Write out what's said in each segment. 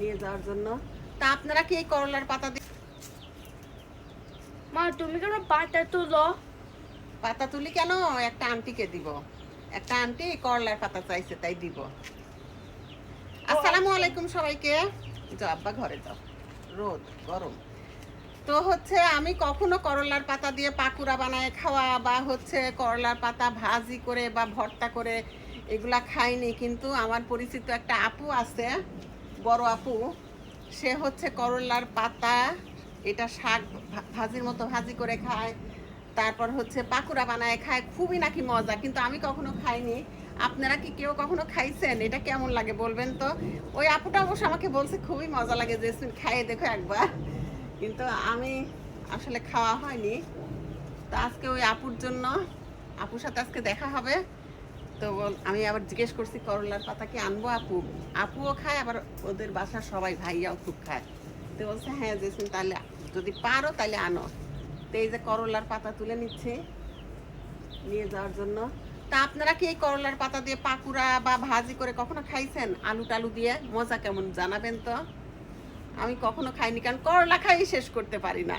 নিয়ে যাওয়ার জন্য। তা আপনারা কি এই করলার পাতা দিয়ে মা তুমি কেন পাতা তুলো? পাতা তুলি কেন? একটা আন্টিকে দিব। একটা আন্টি করলার পাতা চাইছে তাই দিব। আসসালামু আলাইকুম সবাইকে। যাও আব্বা ঘরে যাও। রোদ গরম। তো হচ্ছে আমি কখনো করলার পাতা দিয়ে পাকুড়া বানায় খাওয়া বা হচ্ছে করলার পাতা ভাজি করে বা ভর্তা করে এগুলা খাইনি কিন্তু আমার পরিচিত একটা আপু আছে। বড় আপু, সে হচ্ছে করলার পাতা, এটা শাক ভাজির মতো ভাজি করে খায়। তারপর হচ্ছে পাকুড়া বানায়, খায়, খুবই নাকি মজা, কিন্তু আমি কখনো খাইনি। আপনারা কি কেউ কখনো খাইছেন? এটা কেমন লাগে বলবেন তো? ওই আপুটা অবশ্য আমাকে বলছে, খুবই মজা লাগে যে খাইয়ে দেখো একবার। কিন্তু আমি আসলে খাওয়া হয়নি। তো আজকে ওই আপুর জন্য, আপুর সাথে আজকে দেখা হবে। তো আমি আবার জিজ্ঞেস করছি, করলার পাতা কি আনব আপু? আপুও খায়, আবার ওদের বাসার সবাই ভাইয়াও খুব খায়। তো বলছে হ্যাঁ জেসমিন, তাহলে যদি পারো তাহলে আনো। তো এই যে করলার পাতা তুলে নিচ্ছে নিয়ে যাওয়ার জন্য। তা আপনারা কি এই করলার পাতা দিয়ে পাকুড়া বা ভাজি করে কখনো খাইছেন? আলু টালু দিয়ে? মজা কেমন, জানাবেন তো? আমি কখনো খাইনি, কারণ করলা খাই শেষ করতে পারি না।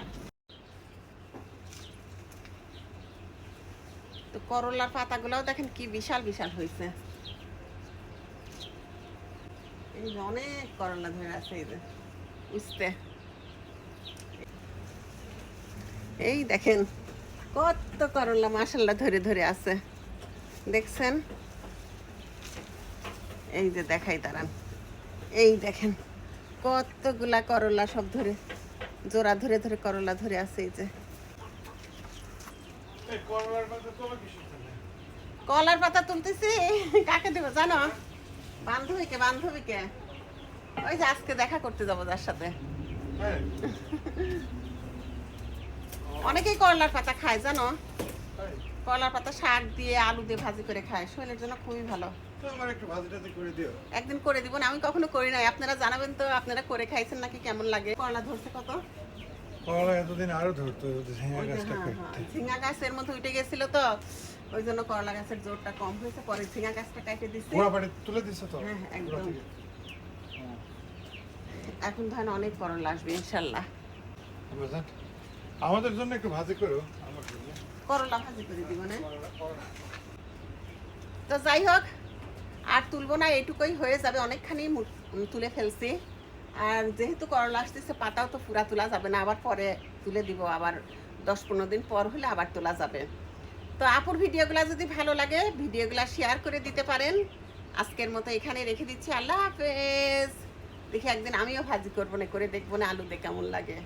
তো করলার পাতাগুলোও দেখেন কি বিশাল বিশাল হয়েছে অনেক করলা ধরে আছে বুঝতে এই দেখেন কত করলা মাসাল্লা ধরে ধরে আছে। দেখছেন? এই যে দেখাই, দাঁড়ান। এই দেখেন কতগুলা করলা সব ধরে, জোড়া ধরে ধরে করলা ধরে আছে, এই যে। কলার পাতা তুলতেছি। কাকে দেবো জানো? বান্ধবীকে বান্ধবীকে। ওই যে আজকে দেখা করতে যাব যার সাথে। অনেকেই করলার পাতা খায় জানো? কলার পাতা শাক দিয়ে আলু দিয়ে ভাজি করে খায়। শরীরের জন্য খুবই ভালো। একদিন করে দিব না আমি কখনো করি নাই। আপনারা জানাবেন তো আপনারা করে খাইছেন নাকি কেমন লাগে? করলা ধরছে কত? কলা এতদিন আরও ধরতো ঝিঙা গাছটা হ্যাঁ, করতে। হ্যাঁ, ঝিঙা গাছের মধ্যে উঠে গেছিল তো ওই জন্য করলা গাছের জোরটা কম হয়েছে পরে ঝিঙা গাছটা কেটে গোড়া তুলে দিছো তো? হ্যাঁ, একদম। এখন ধরেন অনেক করলা আসবে ইনশাল্লাহ। বুঝলেন? আমাদের জন্য একটু ভাজি করো করলা ভাজি করে দিব না? তো যাই হোক আর তুলবো না এটুকুই হয়ে যাবে অনেকখানি তুলে ফেলছি। আর যেহেতু করলা আসতেছে, পাতাও তো পুরা তোলা যাবে না, আবার পরে তুলে দিব, আবার দশ পনেরো দিন পর হলে আবার তোলা যাবে। তো আপুর ভিডিওগুলো যদি ভালো লাগে, ভিডিওগুলো শেয়ার করে দিতে পারেন। আজকের মতো এখানে রেখে দিচ্ছি, আল্লাহ হাফেজ। দেখি একদিন আমিও ভাজি করব না, করে দেখব না আলুতে কেমন লাগে।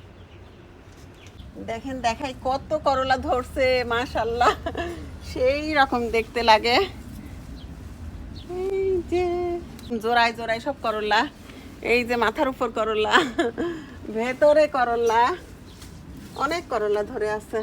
দেখেন, দেখাই কত করলা ধরছে মাশাল্লাহ সেই রকম দেখতে লাগে। এই যে, জোড়ায় জোড়ায় সব করলা। এই যে মাথার উপর করলা ভেতরে করলা অনেক করলা ধরে আছে।